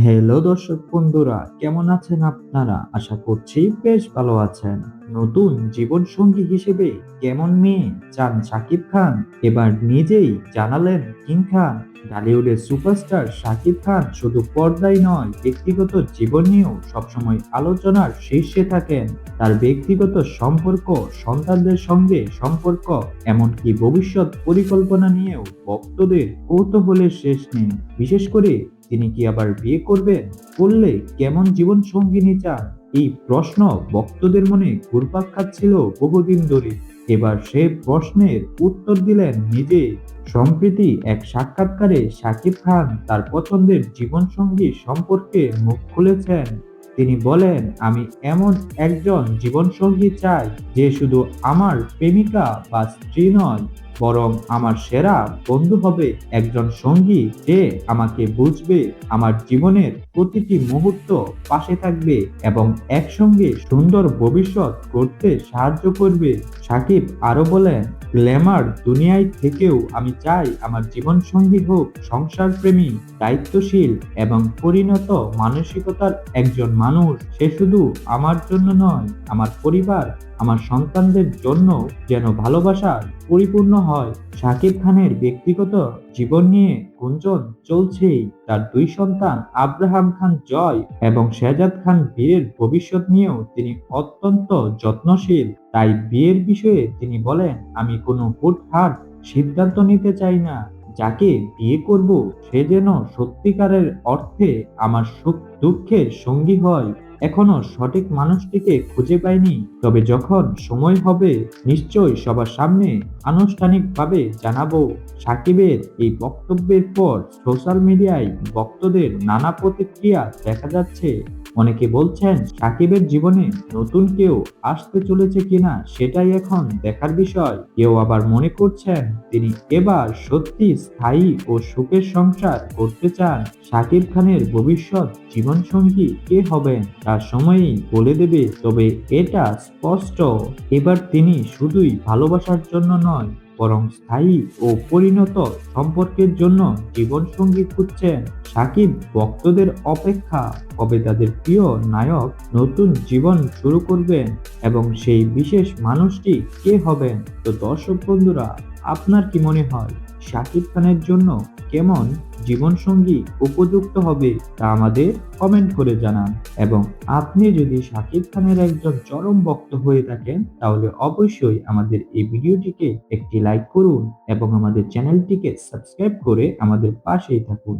Hello দর্শক বন্ধুরা, কেমন আছেন আপনারা? আশা করছি বেশ ভালো আছেন। নতুন জীবন সঙ্গী হিসেবে কেমন মেয়ে? চান শাকিব খান। এবার নিজেই জানালেন কিং খান। বলিউডের সুপারস্টার শাকিব খান শুধু পর্দায় নয়, ব্যক্তিগত জীবন নিয়েও সবসময় আলোচনার শীর্ষে থাকেন। তার ব্যক্তিগত সম্পর্ক, সন্তানদের সঙ্গে সম্পর্ক, এমনকি ভবিষ্যৎ পরিকল্পনা নিয়েও ভক্তদের কৌতূহলের শেষ নেই। বিশেষ করে তিনি কি আবার বিয়ে করবেন? করলে কেমন জীবন সঙ্গিনী চান? এই প্রশ্ন ভক্তদের মনে ঘুরপাক খাচ্ছিল বহুদিন ধরে। এবার সে প্রশ্নের উত্তর দিলেন নিজে। সম্প্রীতি এক সাক্ষাৎকারে শাকিব খান তার পছন্দের জীবনসঙ্গী সম্পর্কে মুখ খুলেছেন। তিনি বলেন, আমি এমন একজন জীবনসঙ্গী চাই যে শুধু আমার প্রেমিকা বা স্ত্রী নয়, বরং আমার সেরা বন্ধু হবে একজন সঙ্গী যে আমাকে বুঝবে আমার জীবনের প্রতিটি মুহূর্ত পাশে থাকবে এবং একসঙ্গে সুন্দর ভবিষ্যৎ করতে সাহায্য করবে। সাকিব আরও বলেন গ্ল্যামার দুনিয়ায় থেকেও আমি চাই আমার জীবন সঙ্গী হোক সংসার প্রেমী দায়িত্বশীল এবং পরিণত মানসিকতার একজন মানুষ। সে শুধু আমার জন্য নয়, আমার পরিবার আমার সন্তানদের জন্য যেন ভালোবাসা পরিপূর্ণ হয়, শাকিব খানের ব্যক্তিগত জীবন নিয়ে গুঞ্জন চলছেই। তার দুই সন্তান আব্রাহাম খান জয় এবং শেজাদ খান বীরের ভবিষ্যৎ নিয়েও তিনি অত্যন্ত যত্নশীল। তাই বিয়ের বিষয়ে তিনি বলেন, আমি কোনো হুটহাট সিদ্ধান্ত নিতে চাই না। যাকে বিয়ে করব, সে যেন সত্যিকারের অর্থে আমার সুখ দুঃখের সঙ্গী হয়। এখনও সঠিক মানুষটিকে খুঁজে পাইনি। তবে যখন সময় হবে, নিশ্চয় সবার সামনে আনুষ্ঠানিকভাবে জানাব। সাকিবের এই বক্তব্যের পর সোশ্যাল মিডিয়ায় ভক্তদের নানা প্রতিক্রিয়া দেখা যাচ্ছে। অনেকে বলছেন সাকিবের জীবনে নতুন কেউ আসতে চলেছে কিনা সেটাই এখন দেখার বিষয়। কেউ আবার মনে করছেন তিনি এবার সত্যি স্থায়ী ও সুখের সংসার করতে চান সাকিব খানের ভবিষ্যৎ জীবনসঙ্গী কে হবেন তার সময়ই বলে দেবে, তবে এটা স্পষ্ট। এবার তিনি শুধুই ভালোবাসার জন্য নয় বরং স্থায়ী ও পরিণত সম্পর্কের জন্য জীবনসঙ্গী খুঁজছেন সাকিব ভক্তদের অপেক্ষা। কবে তাদের প্রিয় নায়ক নতুন জীবন শুরু করবেন এবং সেই বিশেষ মানুষটি কে হবেন? তো দর্শক বন্ধুরা, আপনার কি মনে হয়? শাকিব খানের জন্য কেমন জীবনসঙ্গী উপযুক্ত হবে তা আমাদের কমেন্ট করে জানান। এবং আপনি যদি শাকিব খানের একজন চরম বক্ত হয়ে থাকেন, তাহলে অবশ্যই আমাদের এই ভিডিওটিকে একটি লাইক করুন এবং আমাদের চ্যানেলটিকে সাবস্ক্রাইব করে আমাদের পাশেই থাকুন।